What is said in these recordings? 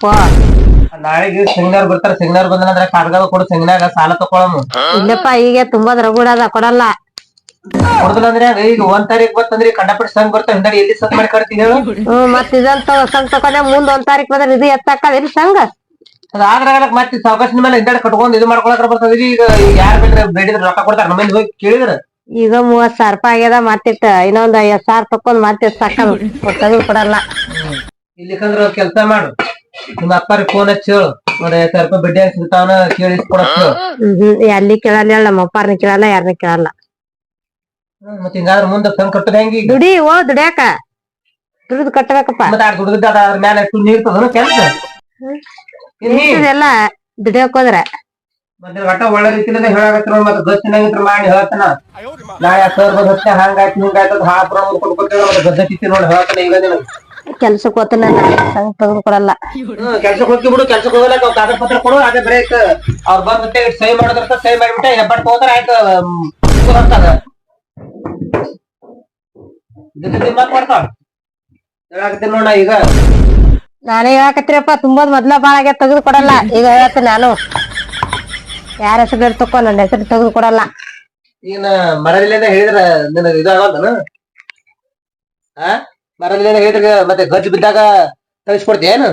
ಪೋ ನಾಳೆಗೆ ಸೆಮಿನಾರ್ ಬರ್ತಾರ. ಸೆಮಿನಾರ್ ಬಂದ್ರ ಕಾಗದ ಕೊಡು. ಸೆಮಿನಾಗ ಸಾಲ ತಕೊಳಮು. ಇಲ್ಲಪ್ಪ ಈಗ ತುಂಬಾ ದ್ರಗೂಡ ಅದ ಕೊಡಲ್ಲ. ಕೊಡುದಿಲ್ಲ ಅಂದ್ರೆ ಹಂಗ ಈಗ ಒಂದ್ ತಾರೀಕ್ ಬರ್ತಂದ್ರಿ ಕಂಡಪಟ್ಟ ಸಂಘ ಬರ್ತಾವ ಹಿಂದಡಿ ಎಲ್ಲಿ ಸತ್ ಮಾಡಿ ಕಟ್ತೀನಿ ಹೇಳು. ಹ್ಮ್ ಮತ್ ಇದಂತ ಸಂಗ್ ತಕೊಂಡ ಮುಂದ್ ಒಂದ್ ತಾರೀಕ್ ಬಂದ್ರೆ ಇದು ಎತ್ತಾಕದ ಇಲ್ಲಿ ಸಂಘ? ಅದ ಆದ್ರಾಗಲಕ್ ಮತ್ತೆ ಸಾವಕಾಶ ಮೇಲೆ ಹಿಂದಡಿ ಕಟ್ಕೊಂಡ್ ಇದು ಮಾಡ್ಕೊಳಕ್ ಬರ್ತದ್ರಿ ಈಗ ಯಾರ ಬೇಕ್ರೆ ಬೇಡಿದ್ರ ರೊಕ್ಕ ಕೊಡ್ತಾರ. ನಮ್ಮಲ್ಲಿ ಹೋಗಿ ಕೇಳಿದ್ರ. ಈಗ ಮೂವತ್ ಸಾವಿರ ರೂಪಾಯಿ ಆಗ್ಯದ ಮತ್ತಿಟ್ಟ ಇನ್ನೊಂದ್ ಐವತ್ ಸಾವಿರ ತಕೊಂಡ್ ಮತ್ತೆ ತೆಗೆದು ಕೊಡಲ್ಲ. ಇಲ್ಲಿಕಂದ್ರ ಕೆಲ್ಸ ಮಾಡು. ನಿಮ್ಮ ಅಪ್ಪರಿಗೆ ಫೋನ್ ಹಚ್ಚಿ. ಹೇಳು ಒಂದ್ ಐವತ್ ಸಾವಿರ ರೂಪಾಯಿ ಬಡ್ಡಿ ಸಿಗ್ತಾವನ ಕೇಳಿ ಕೊಡಕ್. ಹ್ಮ್ ಎಲ್ಲಿ ಕೇಳಲ್ಲ ಹೇಳ ನಮ್ಮ ಅಪ್ಪಾರ್ನ ಕೇಳಲ್ಲ ಯಾರನ್ನ ಕೇಳಲ್ಲ. ಮತ್ತೆ ಮತ್ತ್ ಹಿಂಗಾದ್ರ ಮುಂದ ಸಂಘ ಕಟ್ಟದ ಹೆಂಗ ಈಗ? ದುಡಿ ಓ ದುಡ್ಯಾಕ ದುಡಿದು ಕಟ್ಟಬೇಕಪ್ಪ. ಮತ್ತೆ ಆ ದುಡ್ದ ಅದ್ರ ಮ್ಯಾಲ ಎಷ್ಟು ನೀರ್ ತದನು ಕೆಲ್ಸ? ಎಲ್ಲ ದುಡಿಯಕ್ ಹೋದ್ರ ಮತ್ತೆ ಒಟ್ಟ ಒಳ್ಳೆ ರೀತಿಯಿಂದ ಹೇಳಾಕತ್ರ ನೋಡ್ ಮತ್ತೆ ಗಸ್ತಿನಾಗಿತ್ರ ಮಾಡಿ ಹೇಳ್ತಾನ. ನಾಳೆ ಸರ್ ಬಂದ್ ಹತ್ತೆ ಹಂಗಾಯ್ತು ಹಿಂಗಾಯ್ತು ಹಾಪ್ರ ಕೊಡ್ಕೊತೇವೆ ಮತ್ತೆ ಗದ್ದೆ ತಿತ್ತಿ ನೋಡಿ ಹೇಳ್ತಾನೆ ಈಗ ನಿನಗೆ. ಕೆಲ್ಸಕ್ ಹೋತನ ತೆಗೆದು ಕೊಡಲ್ಲ. ಕೆಲ್ಸಕ್ಕೆ ಹೋಗಿ ಬಿಡು ಕೆಲ್ಸಕ್ಕೆ ಹೋಗಲ್ಲ ಅವ್ ಕಾಗದ ಪತ್ರ ಕೊಡು ಅದೇ ಬ್ರೇಕ್. ಅವ್ರ ಬಂದ್ ಮತ್ತೆ ಸಹಿ ಮಾಡೋದ್ರ ಸಹಿ ಮಾಡಿಬಿಟ್ಟೆ ಹೆಬ್ಬಟ್ ಹೋದ್ರೆ ಆಯ್ತು ಹೇಳಾಕತ್ತೀನಿ ನೋಡ ಈಗ? ನಾನೇ ಹೇಳಾಕತ್ತೀರಪ್ಪ ತುಂಬಾ ಮೊದ್ಲ ಬಾಳ ಆಗ್ಯಾದ ತೆಗೆದು ಕೊಡಲ್ಲ. ಈಗ ಹೇಳ್ತೀನಿ ನಾನು. ಯಾರ ಹೆಸರು ತಕ್ಕೋ ನನ್ನ ಹೆಸರು ತೆಗೆದು ಕೊಡಲ್ಲ. ಈಗ ಮರದಿಲ್ಲ ಹೇಳಿದ್ರ ನಿನಗ ಇದಾಗ ಆ? ಮರದಿಲ್ಲ ಹೇಳಿದ್ರ ಮತ್ತೆ ಗಜ್ಜು ಬಿದ್ದಾಗ ತೆಗಿಸ್ಕೊಡ್ತೀಯ ಏನು?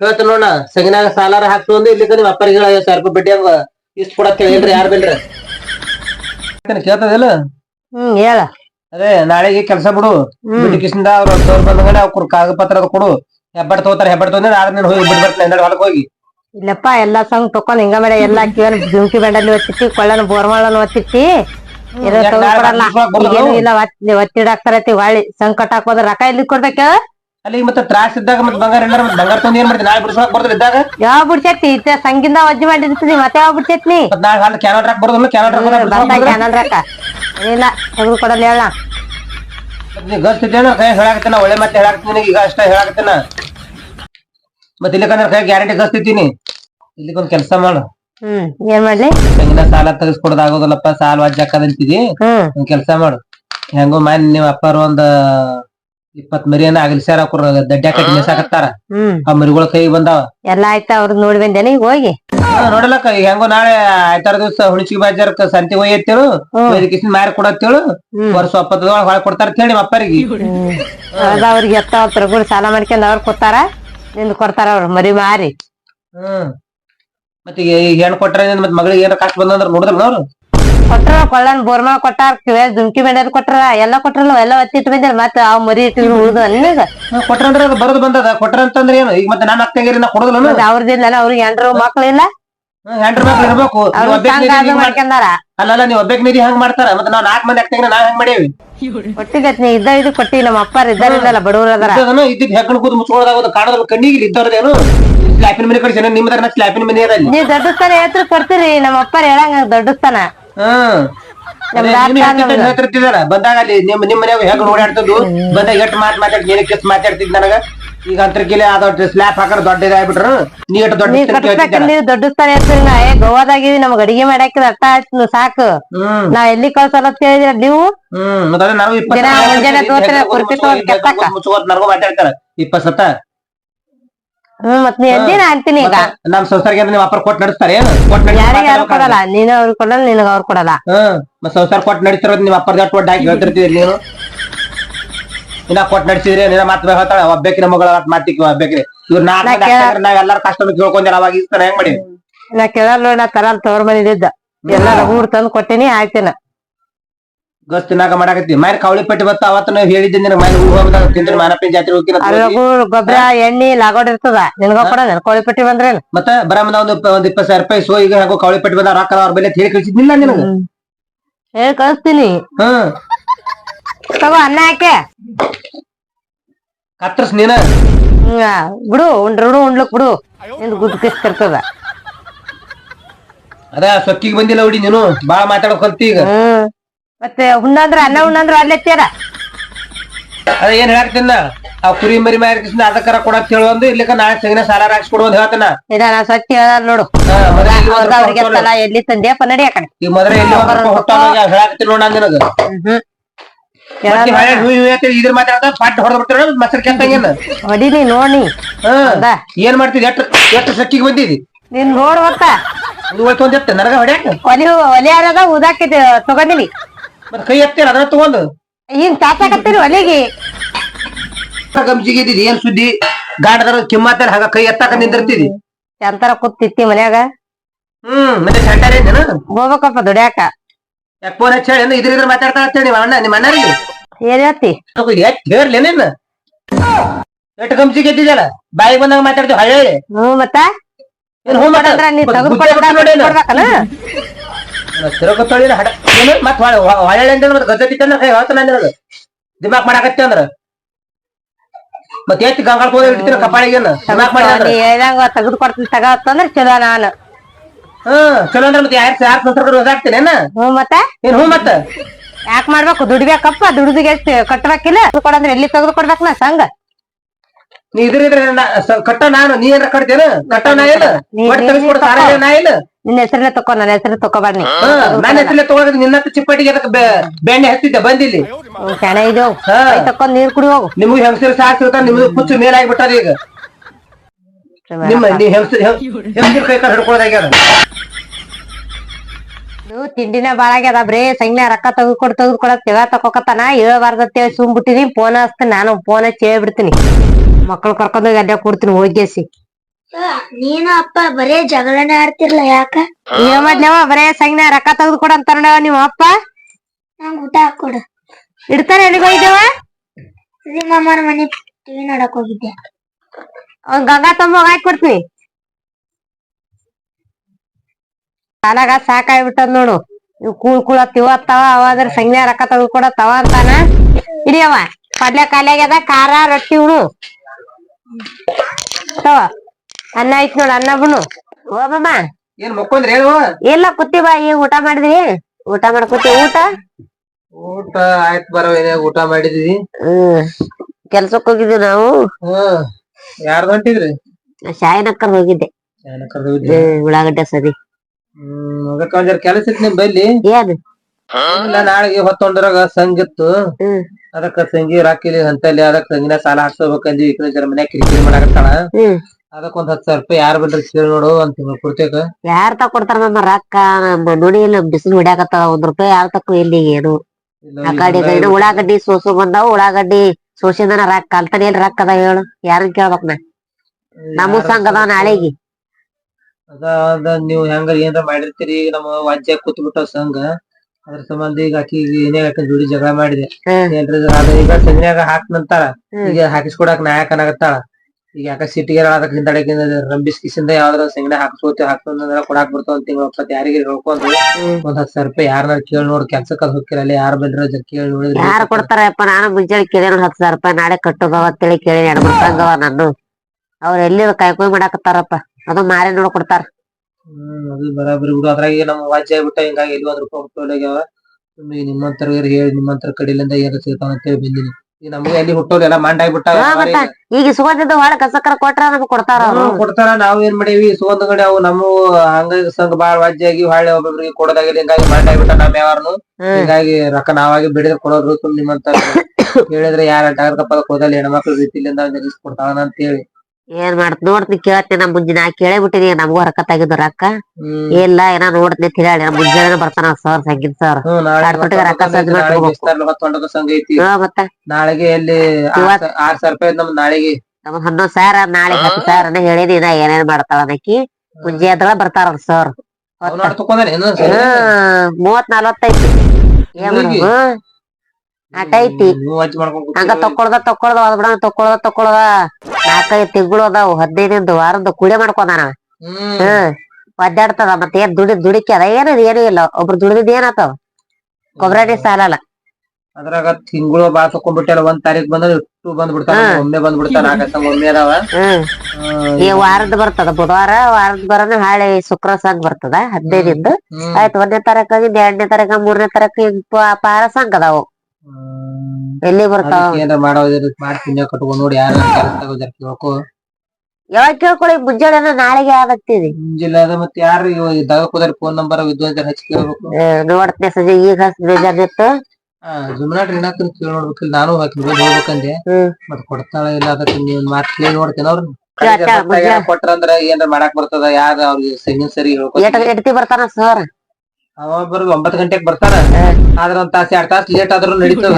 ಹೇಳ್ತ ನೋಡ ಸಗಿನಾಗ ಸಾಲಾರ ಹಾಕ್ತು ಅಂದ್ರೆ ಇಲ್ಲಿ ನಿಮ್ಮ ಅಪ್ಪರಿಗೆ ಹೇಳ ಸಾವಿರ ರೂಪಾಯಿ ಬಡ್ಡಿ ಹಂಗ ಇಷ್ಟು ಕೊಡತ್ ಹೇಳ್ರಿ ಯಾರು ಬಿಲ್ರಿ ಕೇಳ್ತದಿಲ್ಲ ಹ್ಮ್ ಹೇಳ. ಅದೇ ನಾಳೆಗೆ ಕೆಲಸ ಬಿಡು. ಬಿಡಿ ಕಿಸಿಂದ ಅವ್ರ ಸರ್ ಬಂದಂಗನೆ ಅವ್ರ ಕಾಗದ ಪತ್ರ ಅದು ಕೊಡು. ಹೆಬ್ಬರ್ ತಗೋತಾರ ಹೆಬ್ಬಡ್ ತಗೊಂಡ್ರೆ ಆದ್ರೆ ನೀನು ಹೋಗಿ ಬಿಟ್ಟು ಬರ್ತೀನಿ ಹೊಲಕ್ಕೆ ಹೋಗಿ. ಇಲ್ಲಪ್ಪ ಎಲ್ಲಾ ಸಂಗ್ ತಕೊಂಡ್ ಹಿಂಗ ಮಾಡಿ ಎಲ್ಲಾ ಕಿವನ್ ಜುಮ್ಕಿ ಬೆಂಡಲ್ಲಿ ಒತ್ತಿಟ್ಟಿ ಕೊಳ್ಳನ ಬೋರ್ಮಳನ್ ಒತ್ತಿಟ್ಟಿ ಇಲ್ಲ ಒತ್ತಿ ಒತ್ತಿಡಾಕ್ತಾರೈತಿ ಹೊಳ್ಳಿ. ಸಂಕಟ ಹಾಕೋದ್ರ ರೊಕ್ಕ ಎಲ್ಲಿ ಕೊಡ್ಬೇಕ ಅಲ್ಲಿ ಮತ್ತೆ ತ್ರಾಸ ಇದ್ದಾಗ ಮತ್ತೆ ಬಂಗಾರ ಇಲ್ಲ ಮತ್ತೆ ಬಂಗಾರ ತಂದು ಏನ್ ಮಾಡ್ತೀನಿ ನಾಳೆ ಬಿಡಿಸೋಕೆ ಬರ್ತಾರೆ ಇದ್ದಾಗ? ಯಾವ ಇತ್ತ ಸಂಗಿಂದ ವಜ್ಜಿ ಮಾಡಿರ್ತೀನಿ ಮತ್ತೆ ಯಾವ ಮತ್ತೆ ನಾಳೆ ಹಾಲು ಕ್ಯಾನಲ್ ಟ್ರಾಕ್ ಬರೋದಿಲ್ಲ ಕ್ಯಾನಲ್ ಟ್ರಾಕ್ ಕ್ಯಾನಲ್ ರೊಕ್ಕ ಏನಿಲ್ಲ ತೆಗೆದು ಕೊಡಲ್ಲ ಹೇಳ. ಗಸ್ಟ್ ಇದ್ದೆ ಕೈ ಹೇಳಾಕತ್ತೇನ ಒಳ್ಳೆ ಮತ್ತೆ ಹೇಳಾಕತ್ತೀನಿ ಈಗ ಅಷ್ಟ ಹೇಳಾಕತ್ತೇನ ಮತ್ತೆ ಇಲ್ಲಿಕಂದ್ರೆ ಕೈ ಗ್ಯಾರಂಟಿ ಗಸ್ತಿ ಇಲ್ಲಿ ಇಲ್ಲಿಗೊಂದ್ ಕೆಲಸ ಮಾಡು. ಹ್ಮ್ ಏನ್ ಮಾಡ್ಲಿ? ತೆಂಗಿನ ಸಾಲ ತೆಗಿಸ್ಕೊಡೋದು ಆಗೋದಿಲ್ಲಪ್ಪ ಸಾಲ ವಜ್ಜ ಅಂತಿದಿ ಹ್ಮ್. ಒಂದ್ ಕೆಲಸ ಮಾಡು. ಹೆಂಗೋ ಮನ್ ನಿಮ್ ಅಪ್ಪಾರು ಒಂದ್ ಇಪ್ಪತ್ ಮರಿಯನ್ನ ಅಗಲ್ಸ್ಯಾರ ಅವ್ರ ದಡ್ಡ್ಯಾ ಕಟ್ಟಿ ಮೇಸಾಕತ್ತಾರ. ಹ್ಮ್. ಆ ಮರಿಗಳ ಕೈ ಬಂದಾವ. ಎಲ್ಲಾ ಆಯ್ತಾ ಅವ್ರದ್ ನೋಡಿ ಬಂದೇನಿ ಈಗ ಹೋಗಿ. ನೋಡಲಕ್ಕ ಈಗ ಹೆಂಗೋ ನಾಳೆ ಆಯ್ತಾರ ದಿವಸ ಹುಣಚಿಗೆ ಬಾಜಾರಕ್ಕ ಸಂತಿ ಒಯ್ಯತ್ತೇಳು ಕಿಸಿನ ಮಾರಿ ಕೊಡತ್ತೇಳು ಹ್ಮ್. ವರ್ಷ ಒಪ್ಪತ್ತದೊಳಗೆ ಹೊಳ ಕೊಡ್ತಾರ ಅಂತ ಹೇಳಿ ನಿಮ್ಮ ಅಪ್ಪರಿಗೆ. ಹ್ಮ್. ಅದ ಅವ್ರಿಗೆ ಎತ್ತ ಸಾಲ ಮಾಡ್ಕೊಂಡ್ ಅವ್ರ ಕೊಡ್ತಾರ ನಿಂದ್ ಕೊಡ್ತಾರ ಅವ್ರು ಮರಿ ಮಾರಿ. ಹ್ಮ್. ಮತ್ತೆ ಈಗ ಕೊಟ್ಟರೆ ಹೆಣ್ ಕೊಟ್ರ ಮತ್ ಮಗಳಿಗೆ ಏನಾರ ಕಷ್ಟ ಬಂದಂದ್ರ ನೋಡಿದ್ರ ಅವ್ರು? ಕೊಟ್ರ ಕೊಳ್ಳನ್ ಬೋರ್ಮಾ ಕೊಟ್ಟಾರ ಕಿವ್ಯಾಗ ಜುಮ್ಕಿ ಬೆಂಡದ್ ಕೊಟ್ರ ಎಲ್ಲಾ ಕೊಟ್ರಲ್ಲ ಎಲ್ಲ ಒತ್ತಿಟ್ಟು ಬಂದಿರ ಮತ್ತ ಅವ್ ಮರಿ ಇಟ್ಟು ಉಳ್ದು ಅನ್ನಗ ಕೊಟ್ರ ಅಂದ್ರೆ ಅದು ಬರೋದು ಬಂದದ ಕೊಟ್ರ ಅಂತಂದ್ರೆ ಏನು? ಈಗ ಮತ್ತೆ ನಾನು ಅಕ್ಕಂಗಿರಿ ನಾ ಕೊಡೋದಿಲ್ಲ ಮತ್ತ್ ಅವ್ರದಿಲ್ಲ ಅವ್ರಿಗೆ ಎಂಡ್ರು ಮಕ್ಳಿಲ್ಲ ಹೆಂಡ್ರ ಇರ್ಬೇಕು. ಅದು ಅಲ್ಲಲ್ಲ ನೀವ್ ಒಬ್ಬಾಕ್ ನಿಧಿ ಹಂಗ್ ಮಾಡ್ತಾರ. ಮತ್ತೆ ನಾವ್ ನಾಲ್ಕ್ ಮಂದಿ ಅಕ್ಕಂಗಿರ ನಾವ್ ಹೆಂಗ್ ಮಾಡೇವಿ? ಕೊಟ್ಟಿಗತ್ ನೀ ಇದ್ದ ಇದು ಕೊಟ್ಟಿ ನಮ್ಮ ಅಪ್ಪಾರ ಇದ್ದಾರಿಲ್ಲಲ್ಲ ಬಡವ್ರ ಅದಾರ. ಇದ್ದಿದ್ ಹೆಕ್ಕಣ ಕೂತ್ ಮುಚ್ಕೊಳ್ಳೋದಾಗೋದು ಕಾಣೋದಿಲ್ಲ ಕಣ್ಣಿಗೆ ಇದ್ದವ್ರದೇನು ಸ್ಲಾಪಿನ ಮನೆ ಕಡೆ ನಿಮ್ಮದ್ರ ಸ್ಲಾಪಿನ ಮನೆ ಇರಲ್ಲ ನೀವ್ ದೊಡ್ಡಸ್ತಾನ ಹೇಳ್ತಿರ್ ಕೊಡ್ತೀರಿ ನಮ್ಮ ಅಪ್ಪಾರ ಹೇಳಂಗ ದೊಡ್ಡಸ್ತಾನ ಹ್ಮ್ ಅದೇ ಹೇಳ್ತಿರ್ತಿದಾರ. ಬಂದಾಗ ಅಲ್ಲಿ ನಿಮ್ ನಿಮ್ ಮನ್ಯಾಗ ಹೆಂಗ್ ಓಡಾಡ್ತದ್ದು ಬಂದಾಗ ಎಷ್ಟು ಮಾತ್ ಮಾತಾಡ್ ಏನಕ್ಕೆ ಮಾತಾಡ್ತಿದ್ ನನಗ? ಈಗ ಅಂತರ್ಕಿಲೆ ಅದ ಸ್ಲ್ಯಾಪ್ ಹಾಕರ್ ದೊಡ್ಡ ಇದಾಗ್ಬಿಟ್ರು ನೀ ಎಷ್ಟು ದೊಡ್ಡ ನೀವ್ ಕೇಳ್ತಿದ್ದಾರ. ನೀವ್ ದೊಡ್ಡಸ್ತಾನ ಹೇಳ್ತೀರಿ ನಾ ಏ ಗೋವಾದಾಗಿವಿ ನಮ್ಗ್ ಅಡಿಗೆ ಮಾಡಾಕಿದ ಅರ್ಥ ಆಯ್ತು ಸಾಕು. ಹ್ಮ್. ನಾವ್ ಎಲ್ಲಿ ಕಳ್ಸಲ್ಲ ಅಂತ ಹೇಳಿದ್ರ ನೀವು? ಹ್ಮ್. ಮತ್ತೆ ನಾವು ದಿನ ಸಲ ಮುಂಜಾನೆ ಕೂದ್ ಕುರ್ಪಿ ತಗೊಂಡ್ ಮುಚ್ಕೊ ಅಂತ ನನಗೂ ಮಾತಾಡ್ತಾರ. ಇಪ್ಪತ್ ಸತ ಹ್ಮ್ ಮತ್ ನೀ ಎಲ್ಲಿ ನಾ ಅಂತೀನಿ ಈಗ? ನಮ್ ಸಂಸಾರಿಗೆ ನಿಮ್ಮ ಅಪ್ಪರ್ ಕೊಟ್ಟು ನಡೆಸ್ತಾರೆ ಏನು? ಕೊಟ್ಟು ಯಾರಿಗ ಯಾರು ಕೊಡಲ್ಲ? ನೀನು ಅವ್ರಿಗೆ ಕೊಡಲ್ಲ ನಿನಗ ಅವ್ರು ಕೊಡಲ್ಲ. ಹ್ಮ್. ಮತ್ ಸಂಸಾರ ಕೊಟ್ಟು ನಡೀತಿರೋದು ನಿಮ್ಮ ಅಪ್ಪರ್ ದಟ್ಟು ಒಡ್ಡ ಹಾಕಿ ಹೇಳ್ತಿರ್ತೀರಿ ನೀನು ಇನ್ನ ಕೊಟ್ಟು ನಡ್ಸಿದ್ರೆ ನಿನ್ನ ಮಾತು ಹೇಳ್ತಾಳ ಒಬ್ಬೇಕಿನ ಮಗಳ ಮಾಡ್ತಿ ಒಬ್ಬೇಕ್ರಿ ಇವ್ರ ನಾವ್ ಎಲ್ಲಾರ ಕಷ್ಟ ಕೇಳ್ಕೊಂಡ್ಯಾರ ಅವಾಗ ಇಸ್ತಾನ ಹೆಂಗ್ ಮಾಡಿ ನಾ ಕೇಳಲ್ಲ ನಾ ತರಲ್ ತವ್ರ ಮನಿದಿದ್ದ ಎಲ್ಲ ಊರ್ ತಂದ್ ಕೊಟ್ಟಿನಿ ಆಯ್ತೇನ. ಗೊತ್ತಿನಾಗ ಮಾಡಾಕತ್ತಿ. ಮೈನ್ ಕವಳಿ ಪಟ್ಟಿ ಬತ್ತ ಅವತ್ತ ನಾವ್ ಹೇಳಿದ್ದೆ ನಿನಗೆ ಮೈನ್ ಹೋಗ್ದಾಗ ತಿಂದ್ರೆ ಜಾತ್ರೆ ಹೋಗಿ. ಗೊಬ್ಬರ ಎಣ್ಣಿ ಲಾಗೋಡ್ ಇರ್ತದ. ನಿನಗ ಕೊಡ ಕೋಳಿ ಪಟ್ಟಿ ಬಂದ್ರೆ ಮತ್ತ ಬರಮ್ಮನ ಒಂದು ಒಂದ್ ಇಪ್ಪತ್ ಸಾವಿರ ರೂಪಾಯಿ ಸೋ ಈಗ ಹಾಗೂ ಕವಳಿ ಪಟ್ಟಿ ಬಂದ ರೊಕ್ಕ ಅವ್ರ ಬೆಲೆ ಹೇಳಿ ಕಳಿಸಿದ್ನಿಲ್ಲ ನಿನಗೆ? ಹೇಳಿ ಕಳಿಸ್ತೀನಿ. ಹ್ಮ್ ತಗೋ ಅನ್ನ ಹಾಕೆ. ಕತ್ತರ್ಸ್ ನೀನ? ಬಿಡು ಉಂಡ್ರು ಉಂಡು ಉಂಡ್ಲಕ್ ಬಿಡು. ನಿಂದು ಗುದ್ ಕಿಸ್ತಿರ್ತದ ಅದ ಸೊಕ್ಕಿಗೆ ಬಂದಿಲ್ಲ ಹುಡಿ ನೀನು ಬಾಳ ಮಾತಾಡಕ್ ಕಲ್ತಿ ಈಗ. ಮತ್ತೆ ಉಣ್ಣಂದ್ರ ಅನ್ನ ಉಣ್ಣಂದ್ರ ಅಲ್ಲೆತ್ತೀರ ಅದ ಏನ್ ಹೇಳಾಕ್ತಿನ ಆ ಕುರಿ ಮರಿ ಮಾರಿ ಕಿಸಿಂದ ಅದಕ್ಕರ ಕೊಡಕ್ ಕೇಳುವಂದು ಇಲ್ಲಿಕ ನಾಳೆ ತೆಗಿನ ಸಾಲ ಹಾಕ್ಸ್ಕೊಡು ಅಂತ ಹೇಳ್ತಾನ ಇದ ನಾ ಸ್ವಚ್ಛ ಹೇಳಲ್ಲ ನೋಡು. ಇಲ್ಲಿ ಅವ್ರಿಗೆ ಎಲ್ಲಿ ತಂದ್ಯಪ್ಪ ನಡಿ ಆ ಕಡೆ ಈಗ ಎಲ್ಲಿ ಇಲ್ಲಿ ಈಗ ಹೇಳಾಕ್ತೀನಿ ನೋಡ್ ನಾನ್ ನಿನಗ. ಹ್ಮ್. ಇದ್ರ ಮಾತಾಡ್ತಾ ಪಟ್ ಹೊಡೆದ್ ಬಿಡ್ತಾರ ಮಸರ್ ಕೆತ್ತಂಗೇನ ಹೊಡಿನಿ ನೋಡಿ? ಏನ್ ಮಾಡ್ತಿದ್ ಎಷ್ಟ್ ಎಷ್ಟ್ ಸಕ್ಕಿಗೆ ಬಂದಿದಿ ನೀನ್ ನೋಡ್ ಮತ್ತ ಇದು ಹೋಯ್ತು ಒಂದ್ ಎತ್ತ ನನಗ ಹೊಡ್ಯಾಕ? ಒಲಿ ಒಲಿ ಯಾರದ ಉದಾಕಿದ್ ತಗೊಂಡಿನಿ. ಮತ್ ಕೈ ಎತ್ತೇನ ಅದನ್ನ ತಗೊಂಡು? ಹಿಂಗ್ ತಾಸಾಕತ್ತೀರಿ ಒಲಿಗಿ. ಗಮ್ಜಿಗೆ ಇದ್ದಿದಿ ಏನ್ ಸುದ್ದಿ? ಗಾಡದ್ರ ಕಿಮ್ಮತ್ತಾರ ಹಾಗ ಕೈ ಎತ್ತಾಕ ನಿಂದಿರ್ತಿದಿ ಎಂತರ ಕೂತಿತ್ತಿ ಮನ್ಯಾಗ. ಹ್ಮ್ ಮತ್ತೆ ಸೆಂಟರ್ ಹೋಗ್ಬೇಕಪ್ಪ ದುಡ್ಯಾಕ. ಯಾಕೆ ಫೋನ್ ಹಚ್ಚಿ ಹೇಳಿ? ಇದ್ರ ಇದ್ರ ಮಾತಾಡ್ತಾ ನಿಮ್ಮ ಅಣ್ಣ ನಿಮ್ಮ ಅಣ್ಣರಿಗೆ ಏನತ್ತಿ ಹೇರ್ಲಿ ನಿನ್ನ. ಎಷ್ಟ್ ಗಮ್ಜಿಗೆ ಎದ್ದಿದಲ್ಲ ಬಾಯಿಗೆ ಬಂದಾಗ ಮಾತಾಡ್ತೀವಿ ಹಳ್ಳಿ ಹ್ಞೂ ಮತ್ತ? ಏನ್ ಹೂ ಅಂದ್ರ ನೀ ತೆಗೆದು ಕೊಡ್ಬೇಕನ ತಿರಗತ್ತೊಳಿನ ಹಡ ಏನು ಮತ್ ಹೊಳೆ ಅಂದ್ರೆ ಮತ್ತೆ ಗದ್ದತಿ ಕೈ ಹೇಳ್ತಾನ ಅಂದ್ರ ದಿಮಾಕ್ ಮಾಡಾಕತ್ತೆ ಅಂದ್ರ. ಮತ್ತೆ ಎತ್ತಿ ಗಂಗಾಳ ಹೋದ ಇಡ್ತೀರ ಕಪಾಳಿಗೇನ? ದಿಮಾಕ್ ಮಾಡಿ ತೆಗೆದು ಕೊಡ್ತೀನಿ ತಗತ್ತಂದ್ರೆ ಚಲೋ ನಾನು. ಹ್ಮ್ ಚಲೋ ಅಂದ್ರೆ ಮತ್ತೆ ಯಾರು ಯಾರ್ ಸಂಸಾರ ಓದಾಕ್ತೇನೆ ಹ್ಮ್ ಮತ್ತ? ಏನ್ ಹ್ಞೂ ಮತ್ತ? ಯಾಕ್ ಮಾಡ್ಬೇಕು? ದುಡಿಬೇಕಪ್ಪ ದುಡಿದಿಗೆ ಎಷ್ಟು ಕಟ್ಟಬೇಕಿಲ್ಲ ತೆಗ್ದು ಕೊಡಂದ್ರೆ ಎಲ್ಲಿ ತೆಗೆದು ಕೊಡ್ಬೇಕು ನಾ ಸಂಘ? ನೀ ಇದ್ರ ಇದ್ರ ನಾ- ಕಟ್ಟ ನಾನು ನೀ ಏನಾರ ಕಟ್ತೇನ ಕಟ್ಟ ನಾ ಇಲ್ಲ? ನೀ- ನೀ- ತೆಗಿಸ್ಕೊಡ ನೀ ಸಾರ. ನಾ ಇಲ್ಲ? ನಿನ್ನ ಹೆಸರನ್ನ ತಕೋ ನನ್ನ ಹೆಸರು ತಕೋಬಾರ್ನಿ ನನ್ನ ಹೆಸರಲ್ಲೇ ತಗೊಳಕ ನಿನ್ನ ಚಿಪ್ಪಟ್ಟಿಗೆ ಅದಕ್ಕೆ ಬೆ- ಬೆಣ್ಣೆ ಹತ್ತಿದ್ದೆ ಬಂದಿಲ್ಲಿ. ಚೆನ್ನ ಇದು ಹಾ. ತಕೊಂಡ್ ನೀರ್ ಕುಡಿ ಹೋಗು. ನಿಮ್ಗೆ ಹೆಂಗಸರು ಸಾಕ್ಸಿರ್ತಾರ ನಿಮ್ದು ಕುಚ್ಚು ಮೇಲಾಗ್ಬಿಟ್ಟದ ಈಗ. ನಿಮ್ಮ ನೀ ಹೆಂಗಸರು ಹೆಂಗಸರು ಕೈ ಕಾಲು ಹಿಡ್ಕೊಳ್ಳೋದಾಗ್ಯದ ಇದು ತಿಂಡಿನ ಬಾಳ ಆಗ್ಯದ ಬ್ರೇ. ಸಂಗ್ನ ರೊಕ್ಕ ತೆಗೆದುಕೊಡ್ ತೆಗೆದುಕೊಡಕ್ ತೆಗೆದು ಕೊಡಕ್ ತೆಗ ತಕೋಕತ್ತಾನ ಹೇಳ್ಬಾರ್ದತ್ತೇಳಿ ಸುಮ್ ಬಿಟ್ಟಿದೀನಿ. ಫೋನ್ ಹಚ್ತೀನಿ. ನಾನು ಫೋನ್ ಹಚ್ಚಿ ಹೇಳ್ಬಿಡ್ತೀನಿ. ಮಕ್ಳು ಕರ್ಕೊಂಡು ಹೋಗಿ ಅಡ್ಡ ಕೊಡ್ತೀನಿ. ಹೋಗ್ಯಸಿ. ನೀನು ಅಪ್ಪ ಬರೇ ಜಗಳನೇ ಆಡ್ತಿರ್ಲ ಯಾಕ? ಏನ್ ಮಾಡ್ಲವ ಬರೇ? ಸಂಗ್ನ ರೊಕ್ಕ ತೆಗೆದುಕೊಡ ಅಂತಾರ ನಿಮ್ಮ ಅಪ್ಪ. ನಂಗ್ ಊಟ ಹಾಕೊಡು ಇಡ್ತಾನೆ ಎಲ್ಲಿಗೆ ಹೋಗಿದ್ದೇವ ನಿಮ್ಮ ಅಮ್ಮನ ಮನೆ ಟಿವಿ ನೋಡಕ್ ಹೋಗಿದ್ದೆ. ಗಂಗಾ ತುಂಬ ಹಾಕಿ ಕೊಡ್ತೀನಿ. ಸಾಲಾಗ ಸಾಕಾಗ್ಬಿಟ್ಟದ್ ನೋಡು. ಇವ್ ಕೂಳ್ ಕೂಳ ತಿವತ್ತಾವ ಅವಾದ್ರ ಸಂಜ್ಞಾ ರೊಕ್ಕ ತೆಗೆದು ಕೊಡ ತವ ಅಂತಾನ ಇಡಿಯವ ಪಲ್ಯ ಕಾಲಾಗ್ಯದ ಖಾರ ರೊಟ್ಟಿ ಉಣು ತವ ಅನ್ನ ಐತ್ ನೋಡು ಅನ್ನ ಬಿಡು. ಹೋಗಮ್ಮ ಏನ್ ಮಕ್ಕೊಂದ್ರಿ ಏನು ಇಲ್ಲ ಕುತ್ತಿ ಬಾ ಈಗ ಊಟ ಮಾಡಿದ್ರಿ? ಊಟ ಮಾಡ್ಕೊತಿ ಊಟ? ಊಟ ಆಯ್ತು ಬರೋ ಊಟ ಮಾಡಿದ್ವಿ ಹ್ಮ್. ಕೆಲ್ಸಕ್ ಹೋಗಿದ್ವಿ ನಾವು. ಹ್ಮ್. ಯಾರ್ದು ಹೊಂಟಿದ್ರಿ? ಶಾಯನಕ್ಕರ್ ಹೋಗಿದ್ದೆ. ಹ್ಮ್ ಉಳ್ಳಾಗಡ್ಡೆ ಸದಿ ಹ್ಮ್ ಅದಕ್ಕ ಒಂದ್ ಕೆಲಸ ಇತ್ತು ನಿಮ್ ಬೈಲಿ ಏನ್ ಇಲ್ಲ ನಾಳೆಗೆ ಹೊತ್ತೊಂದ್ರಾಗ ಸಂಗಿತ್ತು ಅದಕ್ಕ ಸಂಗಿ ರಾಕಿಲಿ ಅಂತಲ್ಲಿ ಅದಕ್ಕ ಸಂಗಿನ ಸಾಲ ಹಾಕ್ಸೋಬೇಕಂದ್ವಿ ಈ ಕಡೆ ಜರ ಮನ್ಯಾಗ ಕಿರಿಕಿರಿ ಮಾಡಾಕತ್ತಾಳ. ಅದಕ್ಕ ಒಂದ್ ಹತ್ತು ಸಾವಿರ ರೂಪಾಯಿ ಯಾರ್ ಬಿಡ್ರಿ ಕೇಳಿ ನೋಡು ಅಂತ ತಿಂಗಳು ಕೊಡ್ತೇಕ. ಯಾರ್ ಕೊಡ್ತಾರ ನಮ್ಮ ರೊಕ್ಕ? ನಮ್ಮ ನೋಡಿ ಇಲ್ಲ ಬಿಸಿಲು ಹೊಡ್ಯಾಕತ್ತಾವ ಒಂದ್ ರೂಪಾಯಿ ಯಾರ್ ತಕ್ಕ ಇಲ್ಲಿ ಏನು. ಆ ಕಡೆ ಉಳ್ಳಾಗಡ್ಡಿ ಸೋಸು ಬಂದಾವ ಉಳ್ಳಾಗಡ್ಡಿ ಸೋಸಿಂದನ ರೊಕ್ಕ ಕಲ್ತಾನೆ ಏನ್ ರೊಕ್ಕ ಅದ ಹೇಳು. ಯಾರನ್ ಕೇಳ್ಬೇಕ್ ನಾ? ನಮ್ಮ ಸಂಘ ಅದಾವ ನಾಳೆಗೆ. ಅದ ಅದ ನೀವ್ ಹೆಂಗ ಏನ್ರ ಮಾಡಿರ್ತೀರಿ? ನಮ್ಮ ವಾಜ್ಯ ಕೂತ್ ಬಿಟ್ಟ ಸಂಘ. ಅದ್ರ ಸಂಬಂಧ ಈಗ ಆಕಿ ಈಗ ಏನೇ ಆಕಿ ಜೋಡಿ ಜಗಳ ಮಾಡಿದೆ. ಹ್ಮ್. ಏನ್ರಿ ಅದ ಈಗ ಹಾಕ್ನಂತಾಳ. ಈಗ ಹಾಕಿಸ್ಕೊಡಾಕ ನಾಯಕ ಅನ್ನಕತ್ತಾಳ ಈಗ ಯಾಕ ಸಿಟಿಗೆ ಅದಕ್ಕೆ ಹಿಂದಡಕಿಂದ ರಂಬಿಸ್ ಕಿಸಿಂದ ಯಾವ್ದಾರ ಸಿಂಗಡೆ ಹಾಕ್ಸೋತಿ ಹಾಕ್ಸೋದ್ರ ಕೊಡಾಕ್ ಬರ್ತಾವ ಅಂತ ತಿಂಗಳ ಒಪ್ಪತ್ ಯಾರಿಗೆ ಹೇಳ್ಕೊಂಡು ಒಂದ್ ಹತ್ತು ಸಾವಿರ ರೂಪಾಯಿ ಯಾರನ್ನ ಕೇಳಿ ನೋಡ್ ಕೆಲ್ಸಕ್ಕ ಅದ್ ಹೋಗಿರಲ್ಲ ಯಾರು ಬಂದ್ರ ಕೇಳಿ ನೋಡಿದ್ರೆ. ಯಾರು ಕೊಡ್ತಾರಪ್ಪ ನಾನು ಮುಂಜಾನೆ ಕೇಳಿ ಹತ್ತು ಸಾವಿರ ರೂಪಾಯಿ ನಾಳೆ ಕಟ್ಟೋದವ ಅಂತೇಳಿ ಕೇಳಿ ಸಂಘವ ನಾನು. ಅವ್ರ ಎಲ್ಲಿ ಕಾಯ್ಕೊಯ್ ಮಾಡಾಕತ್ತಾರಪ್ಪ ಅದು ಮಾರಿ ನೋಡ್ಕೊಡ್ತಾರ ಹ್ಮ್ ಅದು ಬರಾಬರಿ ಬಿಡು. ಅದ್ರಾಗ ನಮ್ಮ ವಾಜ್ಯ ಆಗ್ಬಿಟ್ಟ ಹಿಂಗಾಗಿ ಎಲ್ಲಿ ಒಂದ್ ರೂಪಾಯಿ ಹೋಗ್ಯಾವ ನಿಮ್ಮಂತರ ಹೇಳಿ ನಿಮ್ಮಂತರ ಕಡೆಯಿಂದ ಏನ ಸಿಗ್ತಾವ ಅಂತೇಳಿ ಬಂದಿನಿ. ನಮ್ಗೆ ಅಲ್ಲಿ ಈಗ ಸುಗಂಧದ ಹೊಳ ಕಸಕರ ಕೊಟ್ರ ನಮ್ಗೆ ಕೊಡ್ತಾರ ಕೊಡ್ತಾರ. ನಾವ್ ಏನ್ ಮಾಡೇವಿ ಸುಗಂಧ ಕಡೆ ಅವು ನಮ್ಮ ಹಂಗ ಸಂಘ ಬಾಳ ವಾಜ್ಯ ಆಗಿ ಹೊಳ್ಳಿ ಒಬ್ಬೊಬ್ರಿಗೆ ಕೊಡೋದಾಗಿಲ್ಲ. ಹಿಂಗಾಗಿ ಮಂಡ ಆಗ್ಬಿಟ್ಟ ನಮ್ ಯಾವಾರನು ಹ್ಮ್. ಹಿಂಗಾಗಿ ರೊಕ್ಕ ನಾವಾಗಿ ಬಿಡಿದ್ರೆ ಕೊಡೋದ್ರು ಸುಮ್ ನಿಮ್ಮಂತ. ಹೇಳಿದ್ರೆ ಯಾರ ಡಾಕ್ಟರ್ ಪದ ಹೋದಲ್ಲಿ ಹೆಣ್ಮಕ್ಳು ರೀತಿಲಿಂದ ಕೊಡ್ತಾವ ಅಂತ ಹೇಳಿ ಏನ್ ಮಾಡ್ತ ನೋಡ್ತೀನಿ ಕೇಳ್ತೀನಿ ನಮ್ ಮುಂಜಾನೆ. ನಾ ಕೇಳೇ ಬಿಟ್ಟಿನಿ ನಮಗೂ ಹರಕತ್ ಆಗಿದ್ದು ರೊಕ್ಕ. ಇಲ್ಲ ಏನೋ ನೋಡ್ತೀನಿ ಅಂತ ಹೇಳಿ ಮುಂಜಾನೆ ಬರ್ತಾನ ಸರ್ ಸಂಗೀತ ಸರ್. ಹ್ಮ್, ನಾಳೆ ಆರ್ ಕೊಟ್ಟಿಗೆ ರೊಕ್ಕ ಹೊತ್ತೊಂದು ಸಜ್ಜು ನಾಳೆ ಮಾಡ್ಕೊಬೇಕು. ಬಿಸ್ತಾರ್ಲ ಹೊತ್ತೊಂಡದ ಹಾ ಮತ್ತ? ನಾಳೆಗೆ ಎಲ್ಲಿ ಇವತ್ತ್- ಆರ್ ಸಾವಿರ ರೂಪಾಯಿ ನಮ್ ನಾಳೆಗೆ. ನಮ್ ಹನ್ನೊಂದ್ ಸಾವಿರ ನಾಳೆ ಹತ್ತು ಸಾವಿರ ಹೇಳಿನಿ ನಾ ಏನೇನ್ ಮಾಡ್ತಾಳ ಅದಕ್ಕೆ ಮುಂಜೆ ಅದ್ರ ಬರ್ತಾರ ಸರ್. ಮೂವತ್ ನಲ್ವತ್ತೈದು. ಏನ್ ಮಾಡ್ಕೊಂಡ್ ಹಂಗ ತಕ್ಕೊಳ್ದ ತಕ್ಕೊಳ್ದ ಅದ್ ಬಿಡ ತಕೊಳ್ದ ತಕೊಳ್ದ ನಾಲ್ಕೈದು ತಿಂಗಳು ಅದಾವ ಹದಿನೈದಿಂದ ವಾರದ ಕುಡಿ ಮಾಡ್ಕೊಂಡಾನ ಹ್ಮ್ ಒದ್ದಾಡ್ತದ ಮತ್ತೆ ಏನ್ ದುಡಿ ದುಡಿಕೆ ಅದ ಏನದ ಏನೂ ಇಲ್ಲ ಒಬ್ರು ದುಡಿದ್ ಏನಾತವ ಕೊಬ್ಬರಿ ಸಾಲಲ್ಲ ಅದ್ರಾಗ ತಿಂಗಳು ಬಾ ತಕೊಂಡ್ಬಿಟ್ಟಲ್ಲ ಒಂದ್ ತಾರೀಕ್ ಬಂದ್ರೆ ಇಷ್ಟು ಬಂದ್ ಒಮ್ಮೆ ಒಮ್ಮೆ ಈ ವಾರದ ಬರ್ತದ ಬುಧವಾರ ವಾರದ ಬರೋಣ ಹಾಳೆ ಶುಕ್ರ ಸಂಘ ಬರ್ತದ ಹದಿನೈದಿಂದ. ಆಯ್ತು ಒಂದನೇ ತಾರೀಕಾಗಿಂದ ಎರಡನೇ ತಾರೀಕ ಮೂರನೇ ತಾರೀಕ ಪಾರ ಸಂಘ ಅದಾವು. ಎಲ್ಲಿ ಬರ್ತಾವ? ಏನಾರ ಮಾಡೋದ್ ಮಾಡಿ ಪುಣ್ಯ ಕಟ್ಕೊಂಡ್ ನೋಡಿ ಯಾರ ಕೆಲಸ ಕೇಳ್ಕೊ. ಯಾವಾಗ ಕೇಳ್ಕೊಳ್ಳಿ ಮುಂಜಾನೆ ನಾಳೆಗೆ ಆಗತ್ತೀವಿ ಮುಂಜಾನೆ ಅದ ಮತ್ತೆ ಯಾರು ಇವಾಗ ದಗಕ್ ಫೋನ್ ನಂಬರ್ ವಿದ್ವಾಂಸರ ಹಚ್ಚಿ ಕೇಳ್ಬೇಕು. ನೋಡ್ತೀನಿ ಸಂಜೆ ಈಗ ಹಸ್ ಬೇಜಾರ್ ಇತ್ತು ಆ ಜುಮ್ನಾಟ್ ಏನಾಗ್ತದೆ ಕೇಳಿ ನೋಡ್ಬೇಕಿಲ್ಲ ನಾನು ಹಾಕಿ ಹೋಗ್ಬೇಕಂದೆ. ಮತ್ ಕೊಡ್ತಾಳ ಇಲ್ಲ ಅದಕ್ಕೆ ನೀವ್ ಮಾತ್ ಕೇಳಿ ನೋಡ್ತೇನೆ ಅವ್ರ ಕೇಳ್ತಾಳ, ಬುದ್ಧಿ. ಕೊಟ್ರಂದ್ರ ಏನ್ರ ಮಾಡಾಕ್ ಬರ್ತದ ಯಾರ ಅವ್ರಿಗೆ ಸರಿ ಹೇಳ್ಕೊತ ಎಟ್ ಎಡ್ತಿ ಬರ್ತಾನ ಸರ್? ಅವ ಬರೋದು ಒಂಬತ್ ಗಂಟೆಗೆ ಬರ್ತಾರ. ಆದ್ರ ಒಂದ್ ತಾಸ ಎರಡ್ ತಾಸ ಲೇಟ್ ಆದ್ರೂ ನಡೀತದ.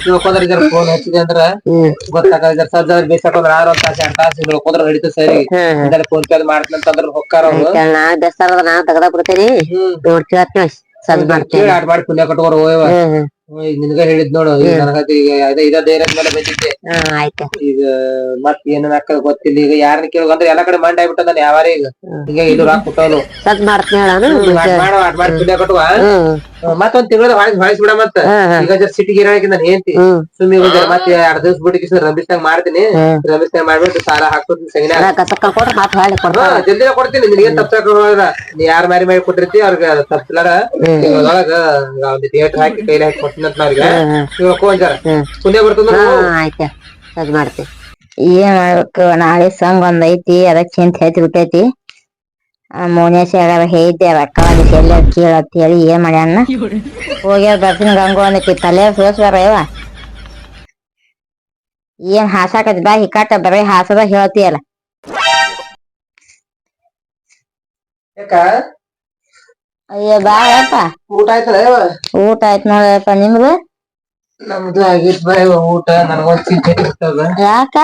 ಕೇಳ್ಕೊಂಡ್ರ ಜರ ಫೋನ್ ಹಚ್ಚಿದೆ ಅಂದ್ರ ಹ್ಮ್. ಗೊತ್ತಾಗ ಜರ. ಸಜ್ಜ ಬೇಸಾಕೊಂಡ್ರ ಆದ್ರ ಒಂದ್ ತಾಸ ಎರಡ್ ತಾಸ ಹೇಳ್ಕೊಂಡ್ರ ನಡೀತದ ಸರಿ. ಹ್ಮ್ ಫೋನ್ ಪೇ ಮಾಡ್ತಂತಂದ್ರ ಹೊಕ್ಕಾರ ಅವ್ರು. ಆಯ್ತ ನಾ ಬೆಸ್ತಾರದ ನಾ ತೆಗ್ದ ಬಿಡ್ತೇನಿ ಹ್ಮ್. ನೋಡ್ ಕೇಳ್ತೀನಿ ಸದ್ ಮಾಡ್ತೇನೆ ಆಟ ಮಾಡಿ ಪುಣ್ಯ ಕಟ್ಕೋರ ಹೋಯವ ಈಗ ನಿನ್ಗ ಹೇಳಿದ್ ನೋಡು ಈಗ ಈಗ ಅದೇ ಇದ ಧೈರ್ಯದ ಮೇಲೆ ಬಂದಿದ್ದೆ ಹ್ಮ್ ಆಯ್ತ. ಈಗ ಮತ್ ಏನೇನ್ ಹಾಕದ್ ಗೊತ್ತಿಲ್ಲ ಈಗ ಯಾರನ್ನ ಎಲ್ಲಾ ಕಡೆ ಮಂಡ್ ಆಗ್ಬಿಟ್ಟ ನಾನು ಯಾವಾರ ಈಗ. ಈಗ ಇದು ರಾಕ್ ಕೊಟ್ಟವನು ಸದ್ ಮಾಡ್ತೀನಿ ಹೇಳನು ಮಾಡ ಆಟ ಮಾಡಿ ಪುಣ್ಯ ಕಟ್ಟುವ ಮತ್ತೊಂದ್ ತಿಂಗಳ ಹೊಳಿಸ್ ಹೊಳಿಸ್ ಬಿಡ ಮತ್ತ. ಈಗ ಜರ ಸಿಟಿಗೆ ಇರಾಕಿ ನಾನು ಹೇಳ್ತಿ. ಸುಮ್ಮನೆ ಮತ್ತೆ ಎರಡ್ ದಿವಸ ಬಿಟ್ಟು ರಮೇಶ್ನಾಗ ಮಾಡ್ತೀನಿ. ರಮೇಶ್ನಾಗ ಮಾಡ್ಬಿಟ್ಟು ಸಾಲ ಹಾಕ್ತೀನಿ ಸಗಿನ ಕೊಟ್ರ ಮಾತ್ ಹೇಳಿ ಕೊಡ್ತೀನಿ. ನಿನ್ಗೆ ಹೋಗಲ್ಲ. ನೀ ಯಾರ್ ಮಾರಿ ಮಾಡಿ ಕೊಟ್ಟಿರ್ತಿ ಅವ್ರಿಗೆ ತಪ್ಪಿಲ್ಲಾರ ಒಳಗ ಒಂದ್ ಹಾಕಿ ಕೈಲಿ ಹಾಕಿ ಪುಣ್ಯ ಬರ್ತದ ಏನ್ ಮಾಡ್ಬೇಕು? ನಾಳೆ ಸಂಘ ಒಂದ್ ಐತಿ ಅದಕ್ ಚಿಂತ ಹೆಚ್ಚಿ ಬಿಟ್ಟೈತಿ ಮೌನೇಶ್ವರ ಹೇಳಿದ್ದೆ ರೊಕ್ಕ ಒಂದಿಸ್ ಎಲ್ಲ ಕೇಳತ್ ಹೇಳಿ ಏನ್ ಮಾಡ್ಯಾನ ಹೋಗ್ಯಾರ ಬರ್ತೀನಿ ಗಂಗು ಅಂದೈತಿ ತಲೆ ಸೋಸ್ಬಾರ ಇವ ಏನ್ ಹಾಸಾಕತಿ ಬಾ ಹಿಕ್ಕಾಟ ಬರೀ ಹಾಸದ ಹೇಳ್ತೀಯಲ್ಲ. ಯಾಕ? ಅಯ್ಯ ಬಾಯಪ್ಪ ಊಟ ಆಯ್ತಲ್ಲ? ಊಟ ಆಯ್ತು ನೋಡಪ್ಪ ನಿಮ್ದು? ನಮ್ದು ಆಗಿತ್ ಬಾ ಯವ್ವ ಊಟ ನನಗೊಂದ್ ಚಿಂತೆ ಇರ್ತದ ಯಾಕ?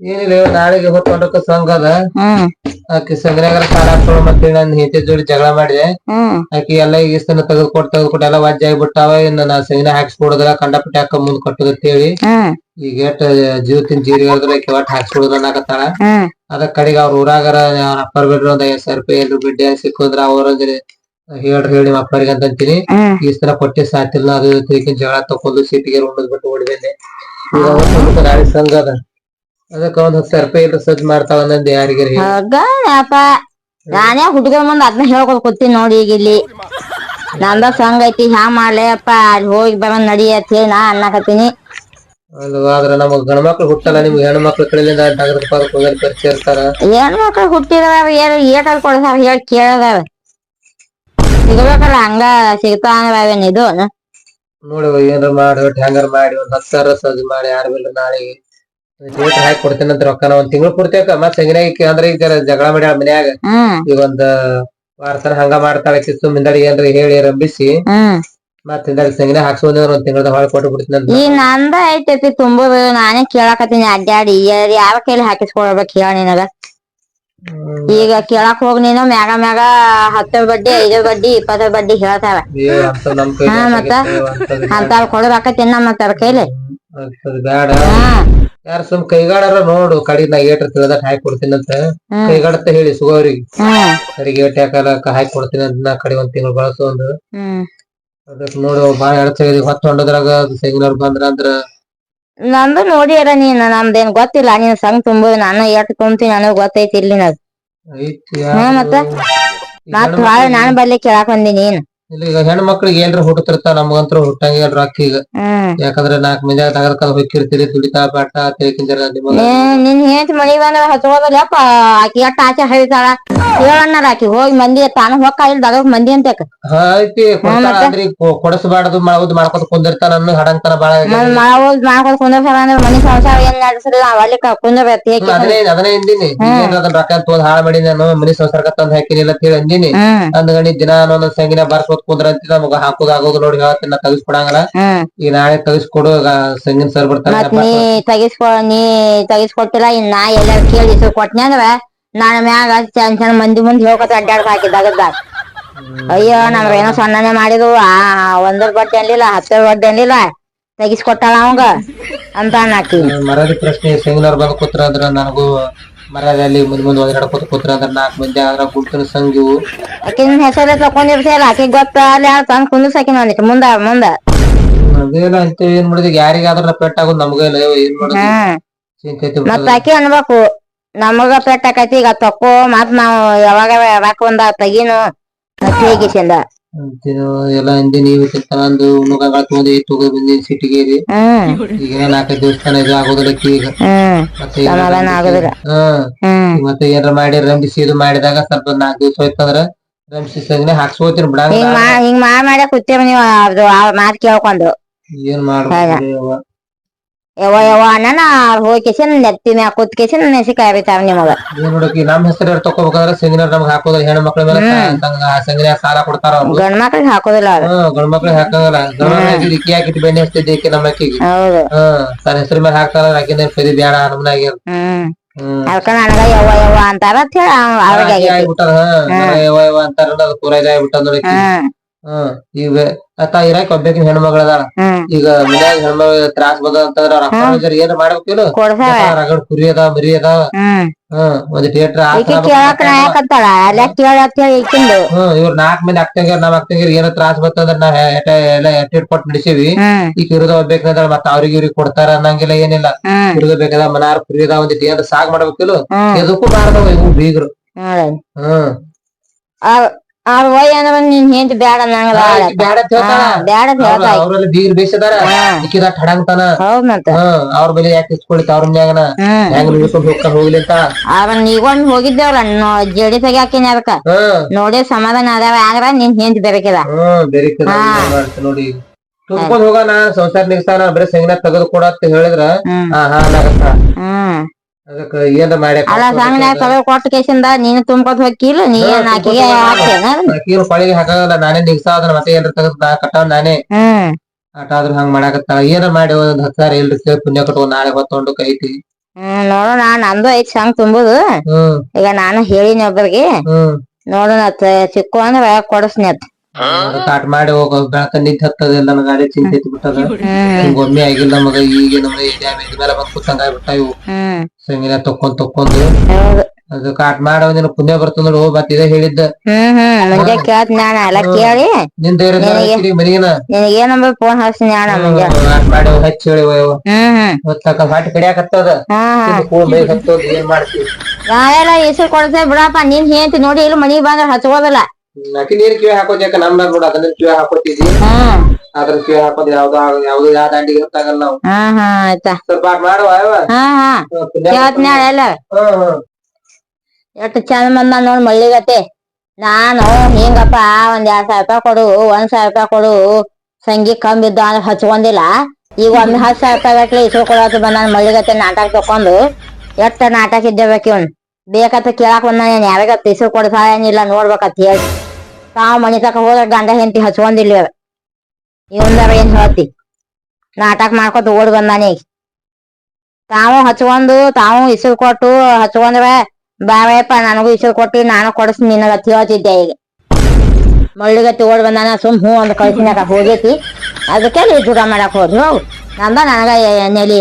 ಏನಿಲ್ಲ ನಾಳೆಗೆ ಹೊತ್ಕೊಂಡಕ್ಕ ಸಂಘ ಅದ. ಹ್ಮ್. ಆಕಿ ಸಂಘನಾಗರ ಹಾಕ್ಸೋಳು ಮತ್ತೆ ನನ್ ಹೆಂಡತಿ ಜೋಡಿ ಜಗಳ ಮಾಡಿದೆ. ಹ್ಮ್. ಆಕಿ ಎಲ್ಲ ಈಗ ತೆಗೆದುಕೊಟ್ ತೆಗೆದುಕೊಟ್ಟು ತೆಗೆದುಕೊಟ್ಟು ಎಲ್ಲ ವಜ್ಜೆ ಆಗ್ಬಿಟ್ಟಾವ ಇನ್ನ ನಾ ಸಂಘನ ಹಾಕ್ಸ್ಕೊಡುದಿಲ್ಲ ಕಂಡಪಟ್ಟಿ ಹಾಕ ಮುಂದ್ ಕಟ್ಟುದಂತೇಳಿ ಹೇಳಿ. ಹ್ಮ್. ಈಗ ಎಟ್ ಜೀವತಿನ ಜೀರಿಗೆ ಹೇಳಿದ್ರೆ ಆಕಿ ಒಟ್ಟ ಹಾಕ್ಸ್ಕೊಡುದ ಅನ್ನಕತ್ತಾಳ. ಹ್ಮ್. ಅದ ಕಡೆಗೆ ಅವ್ರ ಊರಾಗರ ಅವ್ರ ಅಪ್ಪರ್ ಬಿಡ್ರಿ ಒಂದ್ ಐವತ್ ಸಾವಿರ ರೂಪಾಯಿ ಎಲ್ರು ಬಿಡ್ಡೆ ಸಿಕ್ಕುದ್ರ ಅವ್ರ ಹೇಳ್ರಿ ಹೇಳಿ ನಿಮ್ಮ ಅಪ್ಪರಿಗೆ ಅಂತ ಅಂತೀನಿ ಈ ಸಲ ಕೊಟ್ಟಿ ಸಾತಿಲ್ಲ ಅದು ತಿಳ್ಕೊಂಡ್ ಜಗಳ ತಕೊಂಡು ಸೀಟಿಗೆ ಬಿಟ್ಟು ಓಡಿದೆ ಈಗ ಅವತ್ತು ಸಂಘ ಅದ. ಅದಕ್ಕ ಒಂದ್ ಹತ್ತು ಸಾವಿರ ರೂಪಾಯಿ ಇಲ್ರಿ ಸಜ್ಜ್ ಮಾಡ್ತಾಳ ಅನ್ನಂದ್ ಯಾರಿಗೆ ನಾನೇ ಹುಡುಗ ಮುಂದ್ ಅದನ್ನ ಹೇಳ್ಕೊತ ಕೂತೀನಿ ನೋಡಿ ಈಗ ಇಲ್ಲಿ. ನಂದ ಸಂಘ ಐತಿ ಹ್ಯಾ ಮಾಡ್ಲೆ ಅಪ್ಪ ಅಲ್ಲಿ ಹೋಗಿ ಬರ ನಡಿ ಅಂತ ಹೇಳಿ ನಾ ಅನ್ನಕತ್ತೀನಿ. ಆದ್ರ ನಮಗ್ ಗಣಮಕ್ಳು ಹುಟ್ಟಲ್ಲ ನಿಮ್ಗೆ ಹೆಣ್ಮಕ್ಳು ಕಡೆಯಿಂದ ಡಾಕ್ಟರ್ ಪರಿಚಯ ಇರ್ತಾರ. ಏನ್ ಮಕ್ಳು ಹುಟ್ಟಿದಾರ ಏನು ಏಟಲ್ ಕೊಡ್ತಾರ ಹೇಳಿ ಕೇಳದಾರ ಸಿಗ್ಬೇಕಲ್ಲ ಹಂಗ ಸಿಗತಾ ಅವೇನ್ ಇದು. ನೋಡಿ ಏನಾರ ಮಾಡಿ ಒಟ್ಟು ಹೆಂಗಾರ ಮಾಡಿ ಒಂದ್ ಹತ್ತು ಸಾವಿರ ಸಜ್ಜ್ ಮಾಡಿ ಯಾರು ಬಿಲ್ಲ ನಾಳೆಗೆ. ಡೇಟ್ ಹಾಕಿ ಕೊಡ್ತೀನಿ ಅಂತ ರೊಕ್ಕನ ಒಂದ್ ತಿಂಗಳು ಪೂರ್ತಿಯಾಕ ಮತ್ ಸಂಗಿನಾಗ ಅಂದ್ರೆ ಈಗ ಜಗಳ ಮಾಡ್ಯಾಳ ಮನ್ಯಾಗ. ಈಗ ಒಂದ್ ವಾರ ಹಂಗ ಮಾಡ್ತಾಳೆ ಕಿತ್ತು ಮಿಂದಾಡಿ ಏನ್ರ ಹೇಳಿ ರಂಬಿಸಿ. ಮತ್ ಹಿಂದಾಡಿ ಸಂಗಿನ ಹಾಕ್ಸೋದ್ರ ಒಂದ್ ತಿಂಗಳದ ಹೊಳ ಕೊಟ್ಟು ಬಿಡ್ತೀನಿ ಅಂತ ಈ ನಂದ ಐತೈತಿ ತುಂಬುದು ನಾನೇ ಕೇಳಾಕತ್ತೀನಿ ಅಡ್ಡಾಡಿ ಯಾವ ಕೈಲಿ ಹಾಕಿಸ್ಕೊಳ್ಬೇಕು ಹೇಳ ನಿನಗ. ಈಗ ಕೇಳಕ್ ಹೋಗ್ ನೀನು ಮ್ಯಾಗ ಮ್ಯಾಗ ಹತ್ತ ಬಡ್ಡಿ ಐದ ಬಡ್ಡಿ ಇಪ್ಪತ್ತ ಬಡ್ಡಿ ಹೇಳ್ತಾರ ಹಾ, ಮತ್ತ? ಅಂತ ಕೊಡ್ಬೇಕತ್ತಿ ನಮ್ಮ ಅದ್ರ ಕೈಲಿ. ಬ್ಯಾಡ. ಹಾ. ಯಾರ ಸುಮ್ ಕೈಗಾಡಾರ ನೋಡು ಕಡಿ ನಾ ಏಟ್ರ ತಿಳಿದಾಗ ಹಾಕಿ ಕೊಡ್ತೀನಿ ಅಂತ. ಕೈಗಾಡತ್ತ ಹೇಳಿ ಸುಗವ್ರಿಗೆ ಸರಿಗೆ ಏಟ್ ಹಾಕಲಕ್ಕ ಹಾಕಿ ಕೊಡ್ತೀನಿ ಅಂತ ನಾ ಕಡಿ ಒಂದ್ ತಿಂಗಳು ಬಳಸು ಒಂದು ನೋಡು ಬಾಳ ಎಡ್ತ ಹೊತ್ತು ಹೊಂಡದ್ರಾಗ ಸೆಗಿನವ್ರು ಬಂದ್ರ ಅಂದ್ರ ನಂದು ನೋಡಿ ಅರ ನೀನ್ ನಮ್ದೇನ್ ಗೊತ್ತಿಲ್ಲ. ನೀನ್ ಸಂಗ್ ತುಂಬ ನಾನು ಎಷ್ಟ್ ತುಂಬ್ತೀನಿ ನನಗ್ ಗೊತ್ತೈತಿ ಇಲ್ಲಿನ ನಾವ್ ಐತಿ ಹಾ, ಮತ್ತ? ಮತ್ ಭಾಳ ನಾನ್ ಬರ್ಲಿ ಕೇಳಾಕ್ ಬಂದಿ ನೀನ್. ಇಲ್ಲ ಈಗ ಹೆಣ್ಣು ಮಕ್ಳಿಗೆ ಏನ್ರ ಹುಟ್ಟತಿರ್ತಾವ ನಮಗಂತ್ರ ಹುಟ್ಟಂಗ ರೊಕ್ಕ ಈಗ. ಯಾಕಂದ್ರ ನಾಲ್ಕ್ ಮಂದಿ ತಗದ್ಕ ಹೊಕ್ಕಿರ್ತೀರಿ ದುಡಿತಾ ಬಾಟ ತಿಳ್ಕಿಂದಿರ ನಿಮಗ ನಿನ್ ಹೆಂಡತಿ ಮನಿ ಬಂದ್ರ ಹಚ್ಕೋದಲ್ಲಪ್ಪ ಆಕಿ ಅಟ್ಟ ಆಚೆ ಹೇಳ್ತಾಳ ಹೇಳಣ್ಣ ಆಕಿ ಹೋಗಿ ಮಂದಿ ತಾನು ಹೊಕ್ಕ ಇಲ್ಲಿ ದಗಕ್ ಮಂದಿ ಅಂತ ಐತಿ ಕೊಡ್ತಾಳ ಮತ್ತೆ? ಅಂದ್ರಿ ಕೊ- ಕೊಡಸ್ಬಾರ್ದು ಮಾಡೋದು ಮಾಡ್ಕೊತ ಕುಂದಿರ್ತಾನ ಅನ್ನೋ ಹಡಂತನ ಬಾಳ ಆಗ್ಯಾದ. ಮಾಡ್ಕೊತ ಮಾಡ್ಕೊಂಡ್ ಕುಂದ್ರ ಅಂದ್ರೆ ಮನಿ ಸಂಸಾರ ಏನ್ ನಡೆಸ್ರಿ ನಾವ್ ಅಲ್ಲಿ ಕುಂದಿರ್ಬೇಕು ಅದನ್ನೇ ಅದನ್ನೇ ಅದನ್ನ ರೊಕ್ಕ ತೋದ್ ಹಾಳ ಮಾಡಿ ನಾನು ಮನಿ ಸಂಸಾರಕ್ಕ ತಂದ್ ಹಾಕಿನಿಲ್ಲ ಅಂತ ಹೇಳಿ ಅಂದಿನಿ. ಅಂದ್ಗಣಿ ದಿನ ಒಂದೊಂದ್ ಸಂಗಿನ ಬರ್ಕೋತ್ ಕುಂದ್ರ ಅಂತ ನಮಗ ಹಾಕೋದ್ ಆಗೋದು ನೋಡಿ ಹೇಳ್ತೀನಿ ನಾ ತೆಗಿಸ್ಕೊಡಂಗಲ್ಲ. ಹ್ಮ್ ಈಗ ನಾಳೆ ತೆಗಿಸ್ಕೊಡು ಸಂಗಿನ ಸರ್ ಬರ್ತಾನೆ ಮತ್ ನೀ ತೆಗಿಸ್ಕೊ ನೀ ತೆಗಿಸ್ಕೊಟ್ಟಿಲ್ಲ ಇನ್ ನಾ ಎಲ್ಲ ಕೇಳಿ ಇಸ್ಕೊ ಕೊಟ್ನಿ ಅಂದ್ರ ನಾನ್ ಮ್ಯಾಗ ಚಂದ್ ಚಂದ ಮಂದಿ ಮುಂದೆ ಹೇಳ್ಕೊತ ಅಡ್ಡಾಡ್ಕ ಹಾಕಿದಾಗದಾಗ ಅಯ್ಯೋ ನಮ್ರ ಏನೋ ಸಣ್ಣನೆ ಮಾಡಿದ್ವು ಆ ಒಂದರ ಬಡ್ಡಿ ಅನ್ಲಿಲ್ಲ ಹತ್ತರ ಬಡ್ಡಿ ಅನ್ಲಿಲ್ಲ ತೆಗಿಸ್ಕೊಟ್ಟಾಳ ಅವಂಗ ಅಂತ ನಾಕಿ ಮರದ ಪ್ರಶ್ನೆ ಸಂಗಿನವ್ರು ಬಂದ್ ಕೂತ್ರ ಅಂದ್ರ ನನಗೂ ಮರ್ಯಾದೆ ಅಲ್ಲಿ ಮುಂದ್ ಮುಂದ್ ಒಂದ್ ಕೂತ್ ಕೂತ್ರ ಅಂದ್ರ ನಾಲ್ಕು ಮಂದಿ ಆದ್ರ ಗುಂಪಿನ ಸಂಘಿವು ಆಕಿನ ಹೆಸರು ತಕೊಂಡಿರ್ತೀಯಲ್ಲ ಆಕಿ ಗೊತ್ತ ಅಲ್ಲಿ ತಂದ್ ಕುಂದಿಸಾಕಿ ನೋಡಿಕ್ ಮುಂದ ಮುಂದ. ಅದೇನ ಅಂತ ಏನ್ ಮಾಡಿದ? ಯಾರಿಗಾದ್ರ ಪೆಟ್ಟಾಗೋದು ನಮ್ಗ ಇಲ್ಲ ಅಯ್ಯೋ, ಏನ್ ಮಾಡೋದು? ಹ್ಮ್. ಚಿಂತೆ ಐತಿ ಮತ್ ಬಿಡೋದು. ಆಕಿ ಅನ್ಬೇಕು ನಮಗ ಪೆಟ್ಟಾಕೈತಿ ಈಗ ತಕ್ಕೋ ಮತ್ ನಾವು ಯಾವಾಗ ರೊಕ್ಕ ಒಂದ ತೆಗೀನು ಅಂತ ಹೇಗಿಸಿಂದ ಎಲ್ಲ ಹಿಂದಿ ನೀವು ತಂದು ಉಣ್ಣುಗಾಗಳ ತಗೊಂಡಿ ತಗೋ ಬಂದಿ ಸಿಟಿಗೇರಿ ಈಗ ನಾಲ್ಕೈದು ದೇವಸ್ಥಾನ ಇದು ಆಗೋದಿಲ್ಲ ಈಗ. ಮತ್ತೆ ಸಮಾಧಾನ ಆಗೋದಿಲ್ಲ. ಹ್ಮ್ ಮತ್ತೆ ಏನಾರ ಮಾಡಿ ರಂಬಿಸಿ ಇದು ಮಾಡಿದಾಗ ಸ್ವಲ್ಪ ನಾಲ್ಕು ದಿವಸ ಹೋಯ್ತಂದ್ರ ರಂಭಿಸ್ಕಿಸಿಂದ ಹಾಕ್ಸ್ಕೋತೀನಿ ಹಿಂಗ್ ಬಿಡಂಗಿಲ್ಲ ಮಾ ಹಿಂಗ್ ಮಾ ಮಾಡ್ಯಾಕ ಕೂತೀರ ನೀವು ಅದು ಮಾತ್ ಕೇಳ್ಕೊಂಡು. ಏನ್ ಮಾಡ್ಬೇಕು ಯವ್ವ. ಯವ್ವ ಅಣ್ಣನ ಹೋಗಿ ಕಿಸಿನ್ ನೆತ್ತಿ ಮ್ಯಾಗ ಕೂತ್ ಕಿಸಿನ್ ನೆಸಿ ಕಾಯ್ಬಿಟ್ಟಾರ ನಿಮಗ ನೋಡಕಿ ನಮ್ ಹೆಸರು ತಕೋಬೇಕಾದ್ರೆ ಸಿಂಗಿನ ನಮ್ಗ್ ಹಾಕೋದ್ರ ಹೆಣ್ಣು ಮಕ್ಳ ಮೇಲೆ ಸಂಗಿನ ಸಾಲ ಕೊಡ್ತಾರ ಗಂಡ್ ಮಕ್ಳಿಗೆ ಹಾಕೋದಿಲ್ಲ ಗಂಡ್ ಮಕ್ಳಿಗೆ ಹಾಕೋದಿಲ್ಲ. ಗಂಡ್ ಮಕ್ಳಿಗೆ ಇಕ್ಕಿ ಹಾಕಿಟ್ಟು ಬೆಣ್ಣೆ ಹಚ್ತಿದ್ದೆ ಇಕ್ಕಿ ನಮ್ಮ ಅಕ್ಕಿಗೆ. ತನ್ನ ಹೆಸರು ಮೇಲೆ ಹಾಕ್ತಾರ ಆಕಿನ ಸರಿ ಬ್ಯಾಡ ನಮ್ನ ಆಗ್ಯಾರ ಹ್ಮ್. ಹ್ಮ್. ಅದಕ್ಕ ನನಗ ಯವ್ವ ಯವ್ವ ಅಂತಾರ ಅಂತ ಹೇಳಿ ಅವ್ರಿಗೆ ಅಂತಾರ ಪೂರ ಇದಾಗ್ಬಿಟ್ಟದ ನೋಡಿ ಹ್ಮ್ ಈಗ ಅತ್ತ ಇರಾಕ್ ಒಬ್ಬಾಕಿ ಹೆಣ್ಮಗಳ ಅದಾಳ ಈಗ ಮನ್ಯಾಗ ಹೆಣ್ಮಗಳ ತ್ರಾಸ ಬದ ಅಂತಂದ್ರ ಅವ್ರ ಅಪ್ಪ ಅಜ್ಜಾರ್ ಏನ್ ಮಾಡ್ಬೇಕಿಲ್ಲ ರಗಡ್ ಕುರಿ ಅದಾವ ಮರಿ ಅದಾವ. ಹ್ಮ್. ಒಂದ್ ಥಿಯೇಟರ್ ಹ್ಮ್ ಇವ್ರ ನಾಲ್ಕ್ ಮಂದಿ ಅಕ್ಕಂಗಿರ್ ನಮ್ ಅಕ್ಕಂಗಿರ್ ಏನ ತ್ರಾಸ್ ಬರ್ತಂದ್ರ ನಾವ್ ಎಲ್ಲ ಎಟ್ಟಿಟ್ ಕೊಟ್ ನಡೆಸೀವಿ. ಈಗ ಇರದ ಒಬ್ಬೇಕಂದ್ರ ಮತ್ತ ಅವ್ರಿಗೆ ಇವ್ರಿಗೆ ಕೊಡ್ತಾರ ಅನ್ನಂಗಿಲ್ಲ ಏನಿಲ್ಲ. ಇರದ ಬೇಕಾದ ಮನಾರ್ ಕುರಿ ಅದಾವ ಒಂದ್ ಏನಾರ ಸಾಕ್ ಮಾಡ್ಬೇಕಿಲ್ಲ ಎದಕ್ಕೂ ಮಾಡ್ದವ ಇವ್ ಬೀಗ್ರು. ಹ್ಮ್. ಅಂದ್ರ ನಿನ್ ಹೆಂಡತಿ ಬ್ಯಾಡ ಅನ್ನಂಗಿಲ್ಲ ಬ್ಯಾಡ ಅಂತ ಹೇಳ್ತಾಳ. ಬ್ಯಾಡ ಅಂತ ಹೇಳ್ತಾ ಅವ್ರಲ್ಲಿ ಬೀರ್ ಬೇಸದಾರ. ಇಕ್ಕಿದ ಹಡಂಗ್ತಾನ. ಹೌದ್ ಮತ್ತ. ಅವ್ರ ಬೆಲೆ ಯಾಕೆ ಇಸ್ಕೊಳಿತ ಅವ್ರ ಮ್ಯಾಗನ ಹ್ಮ್ ಹೆಂಗ್ ನಿಲ್ಕೊಂಡ್ ಹೋಗ್ತಾರ ಹೋಗ್ಲಿ ಅಂತ. ಅವನ್ ಈಗೊಂದ್ ಹೋಗಿದ್ದೇವಲ್ಲ ಜಡಿ ತೆಗಿಯಾಕಿನ ಅದಕ್ಕ. ಹ್ಮ್ ನೋಡಿ ಸಮಾಧಾನ ಅದಾವ ಆದ್ರ ನಿನ್ ಹೆಂಡತಿ ಬೆರಕಿದ. ಹ್ಮ್ ನೋಡಿ. ಹೋಗೋಣ ಸಂಸಾರ ನಿಲ್ಸಾನ ಬರೀ ಸಂಗಿನ ತೆಗೆದು ಕೊಡ ಅಂತ ಹೇಳಿದ್ರ. ಹ್ಮ್. ಹಾ ಹಾ ಅಲ್ಲ ಸಲ ಕೊಟ್ಟ ಕೇಸಿಂದ ನೀನು ತುಂಬ್ಕೊತ್ ಹೋಗಿಲ್ಲ ನೀ ಏನ್ ಆಕಿಗೆ ಹಾಕ್ತೇನ ಅಕ್ಕಿನ ಕೊಳಿಗೆ ಹಾಕಲ್ಲ ನಾನೇ ನಿಗ್ಸಾ ಅದನ್ನ ಮತ್ತೆ ಏನ್ರ ತೆಗೆದ್ ನಾ ಕಟ್ಟಾವ್ ನಾನೇ. ಆಟ ಆದ್ರ ಹಂಗ್ ಮಾಡಾಕತ್ತಾಳ. ಏನ ಮಾಡಿ ಒಂದ್ ಹತ್ತಾರ ಎಲ್ರಿ ಕೇಳಿ ಪುಣ್ಯ ಕಟ್ಕೊಂಡ್ ನಾಳೆ ಕೈತಿ. ನೋಡೋಣ ನಂದು ಐತಿ ತುಂಬುದು. ಈಗ ನಾನು ಹೇಳಿನಿ ಒಬ್ಬರಿಗೆ ನೋಡೋಣ ಚಿಕ್ಕ ಅಂದ್ರ ಕೊಡಸ್ನಿ ಅತ್ ಕಾಟ್ ಮಾಡಿ ಹೋಗ ಬೆಳಕ ನಿಂತ ಹತ್ತದ ನನ್ನ ಗಾಡಿ ಚಿಂತೆ ಬಿಟ್ಟದ ಹಿಂಗ ಒಮ್ಮೆ ಆಗಿಲ್ಲ ನಮಗ ಈಗ ನಮ್ಗೆ ಡ್ಯಾಮೇಜ್ ಮೇಲೆ ಬಂದ್ ಕೂತಂಗ ಆಗ್ಬಿಟ್ಟ ಇವು. ಹ್ಮ್ ಸಂಗಿನ ತಕ್ಕೊಂಡ್ ತಕ್ಕೊಂಡು. ಅದು ಕಾಟ್ ಮಾಡಿ ಒಂದಿನ ಪುಣ್ಯ ಬರ್ತದ ನೋಡು ಮತ್ ಇದೇ ಹೇಳಿದ್ದ. ನಾನ ಎಲ್ಲ ಕೇಳಿ. ನಿನ್ ಧೈರ್ಯ ಮನಿಗಿನ. ಫೋನ್ ಕಾಟ್ ಮಾಡಿ ಹಚ್ಚಿ ಹೇಳಿ ಹೊತ್ತಕ ಹಾಟ್ ಕಡಿಯಾಕತ್ತದ ಏನ್ ಮಾಡ್ತೀವಿ ನಾವೆಲ್ಲ ಹೆಸರು ಕೊಡ್ತೇವೆ ಬಿಡಪ್ಪ ನಿನ್ ಹೇಳ್ತಿ ನೋಡಿ ಇಲ್ಲಿ ಮನಿಗ್ ಬಂದ್ರ ಹಚ್ಕೋದಿಲ್ಲ. ಅಕಿ ನೀರ್ ಕಿವಿ ಹಾಕೋದ್ಯಾಕ ನಮ್ ಮ್ಯಾಗ ನೋಡ ಅದನ್ನ ಕಿವಿ ಹಾಕೋತಿದ್ವಿ ಹ್ಮ್ ಅದ್ರ ಕಿವಿ ಹಾಕೋದ್ ಯಾವ್ದು ಯಾವ್ದು ಯಾವ ದಾಂಡಿಗೆ ಗೊತ್ತಾಗಲ್ಲ ನಾವು. ಹಾ ಹಾ ಆಯ್ತಾ. ಸ್ವಲ್ಪ ಮಾಡುವ ಅಯ್ಯವ್ವ. ಹಾ ಹಾ. ಹ್ಮ್, ಪುಣ್ಯ ಕೇಳ್ತೀನಿ ಎಲ್ಲ? ಹ್ಮ್ ಹ್ಮ್ ಎಷ್ಟು ಚಂದ ಬಂದ ನೋಡ್ ಮಳ್ಳಿಗತ್ತೆ ನಾನು ಹಿಂಗಪ್ಪ ಒಂದ್ ಎರಡ್ ಸಾವಿರ ರೂಪಾಯಿ ಕೊಡು ಒಂದ್ ಸಾವಿರ ರೂಪಾಯಿ ಕೊಡು. ಸಂಗಿ ಕಮ್ಮಿ ಇದ್ದ ಅಂದ್ರೆ ಹಚ್ಕೊಂಡಿಲ್ಲ. ಈಗ ಒಮ್ಮೆ ಹತ್ತು ಸಾವಿರ ರೂಪಾಯಿ ಗಟ್ಲೆ ಕೊಡೋದು ಬಂದ ಮಳ್ಳಿಗತ್ತೆ ನಾಟಕ ತಕೊಂಡು. ಎಷ್ಟ ನಾಟಕ ಇದ್ದೇಬೇಕು ಇವ್ನ್? ಬೇಕಂತ ಕೇಳಾಕ್ ಬಂದ ನಾನು ಯಾವಾಗ ಕೊಡ್ತಾ ಏನಿಲ್ಲ ನೋಡ್ಬೇಕಂತ ಹೇಳಿ. ತಾವ್ ಮನಿ ತಕ ಹೋದ್ರ ಗಂಡ ಹೆಂಡತಿ ಹಚ್ಕೊಂಡಿಲ್ಲ ಇವಂದರ ಏನ್ ಹೇಳ್ತಿ? ನಾಟಕ ಮಾಡ್ಕೊತ ಓಡ್ ಬಂದಾನೆ ತಾವು ಹಚ್ಕೊಂಡು, ತಾವು ಇಸುರು ಕೊಟ್ಟು ಹಚ್ಕೊಂಡ್ರೆ ಬಾವಯಪ್ಪ ನನಗೂ ಇಸುರು ಕೊಟ್ಟಿ ನಾನು ಕೊಡಿಸಿ ನಿನಗ ಅಂತ ಹೇಳ್ತಿದ್ದೆ ಈಗ. ಮಳ್ಳಿಗತ್ತಿ ಓಡ್ ಬಂದಾನ, ಸುಮ್ ಹ್ಞೂ ಒಂದು ಕಳ್ಸಿನಾಕ ಹೋಗೈತಿ. ಅದಕ್ಕೆ ಜುಡ ಮಾಡಕ್ ಹೋದ್ರು ನಂದ ನನಗ ನೆಲಿ